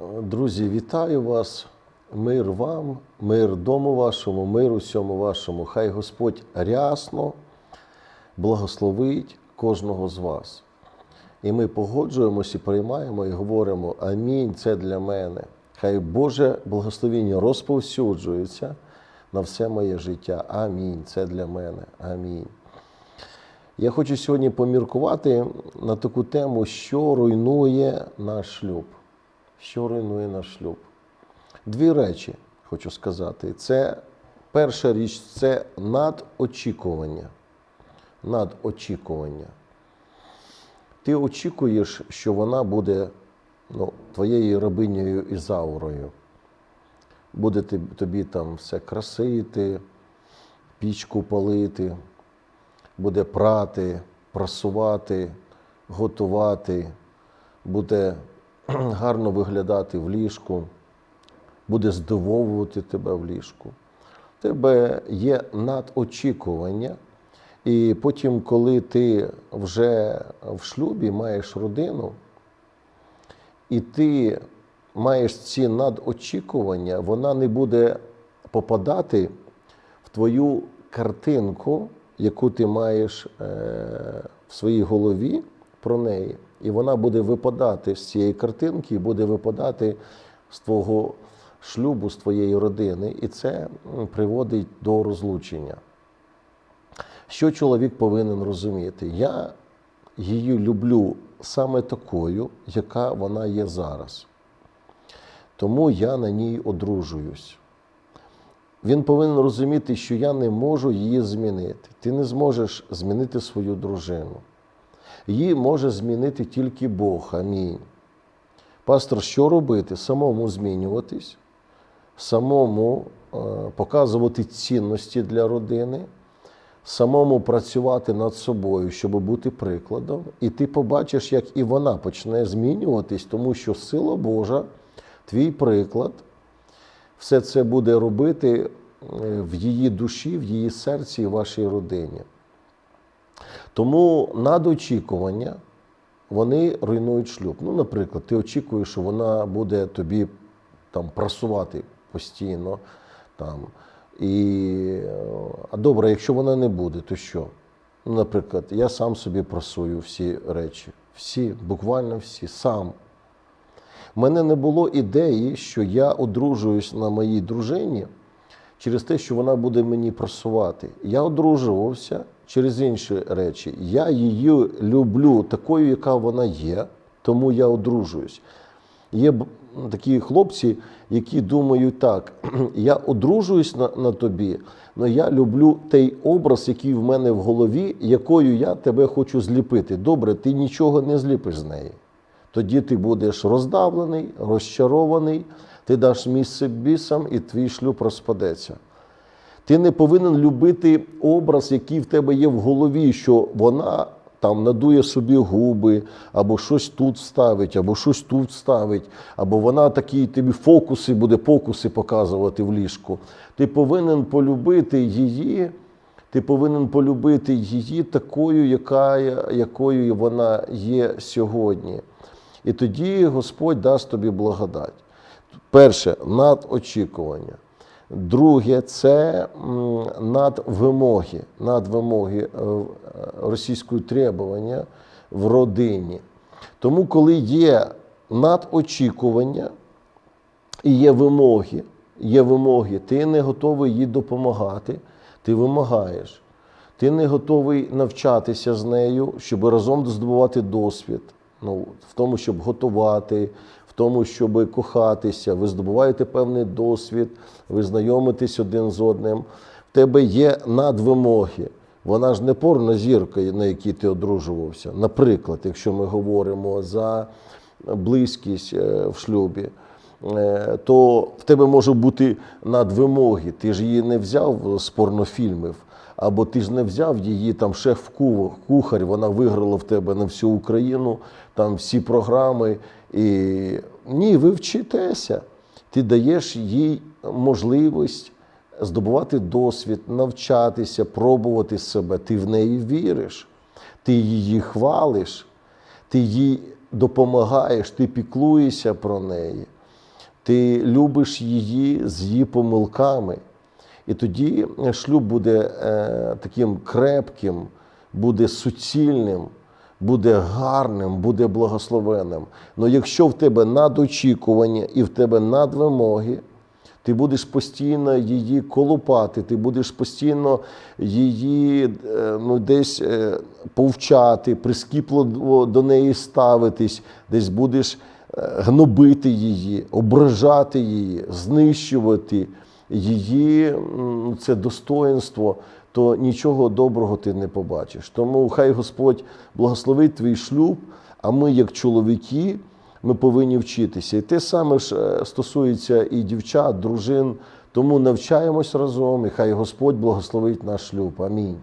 Друзі, вітаю вас. Мир вам, мир дому вашому, мир усьому вашому. Хай Господь рясно благословить кожного з вас. І ми погоджуємося приймаємо і говоримо Амінь, це для мене. Хай Боже благословіння розповсюджується на все моє життя. Амінь. Це для мене. Амінь. Я хочу сьогодні поміркувати на таку тему, що руйнує наш шлюб. Що руйнує наш шлюб? Дві речі хочу сказати. Це перша річ це надочікування. Надочікування. Ти очікуєш, що вона буде ну, твоєю рабинею Ізаурою. Буде тобі там все красити, пічку палити, буде прати, прасувати, готувати, буде гарно виглядати в ліжку, буде здивовувати тебе в ліжку. В тебе є надочікування, і потім, коли ти вже в шлюбі маєш родину, і ти маєш ці надочікування, вона не буде попадати в твою картинку, яку ти маєш е, в своїй голові про неї. І вона буде випадати з цієї картинки, і буде випадати з твого шлюбу, з твоєї родини, і це приводить до розлучення. Що чоловік повинен розуміти? Я її люблю саме такою, яка вона є зараз. Тому я на ній одружуюсь. Він повинен розуміти, що я не можу її змінити. Ти не зможеш змінити свою дружину. Її може змінити тільки Бог. Амінь. Пастор, що робити? Самому змінюватись, самому е, показувати цінності для родини, самому працювати над собою, щоб бути прикладом. І ти побачиш, як і вона почне змінюватись, тому що сила Божа, твій приклад, все це буде робити е, в її душі, в її серці і вашій родині. Тому надочікування вони руйнують шлюб. Ну, наприклад, ти очікуєш, що вона буде тобі там прасувати постійно. Там, і, а добре, якщо вона не буде, то що? Ну, наприклад, я сам собі прасую всі речі. Всі, буквально всі, сам. У мене не було ідеї, що я одружуюсь на моїй дружині через те, що вона буде мені просувати. Я одружувався через інші речі. Я її люблю такою, яка вона є, тому я одружуюсь. Є такі хлопці, які думають так: я одружуюсь на, на тобі, але я люблю той образ, який в мене в голові, якою я тебе хочу зліпити. Добре, ти нічого не зліпиш з неї. Тоді ти будеш роздавлений, розчарований, ти даш місце бісам, і твій шлюб розпадеться. Ти не повинен любити образ, який в тебе є в голові, що вона там надує собі губи, або щось тут ставить, або щось тут ставить, або вона такі тобі фокуси буде покуси показувати в ліжку. Ти повинен полюбити її. Ти повинен полюбити її такою, яка, якою вона є сьогодні. І тоді Господь дасть тобі благодать. Перше надочікування. Друге це надвимоги, надвимоги е, російської требування в родині. Тому, коли є надочікування і є вимоги, є вимоги, ти не готовий їй допомагати, ти вимагаєш. Ти не готовий навчатися з нею, щоб разом здобувати досвід. Ну, в тому, щоб готувати, тому, щоб кохатися. Ви здобуваєте певний досвід, ви знайомитесь один з одним. В тебе є надвимоги. Вона ж не порнозірка, на якій ти одружувався. Наприклад, якщо ми говоримо за близькість е, в шлюбі, е, то в тебе може бути надвимоги. Ти ж її не взяв з порнофільмів. Або ти ж не взяв її там шеф-кухар, вона виграла в тебе на всю Україну, там всі програми. І ні, ви вчитеся. Ти даєш їй можливість здобувати досвід, навчатися, пробувати себе. Ти в неї віриш, ти її хвалиш, ти їй допомагаєш, ти піклуєшся про неї. ти любиш її з її помилками. І тоді шлюб буде е, таким крепким, буде суцільним, буде гарним, буде благословенним. Але якщо в тебе надочікування і в тебе надвимоги, ти будеш постійно її колупати, ти будеш постійно її е, ну, десь е, повчати, прискіпло до- неї ставитись, десь будеш е, гнобити її, ображати її, знищувати її це достоинство, то нічого доброго ти не побачиш. Тому хай Господь благословить твій шлюб, а ми, як чоловіки, ми повинні вчитися. І те саме ж е, стосується і дівчат, дружин. Тому навчаємось разом, і хай Господь благословить наш шлюб. Амінь.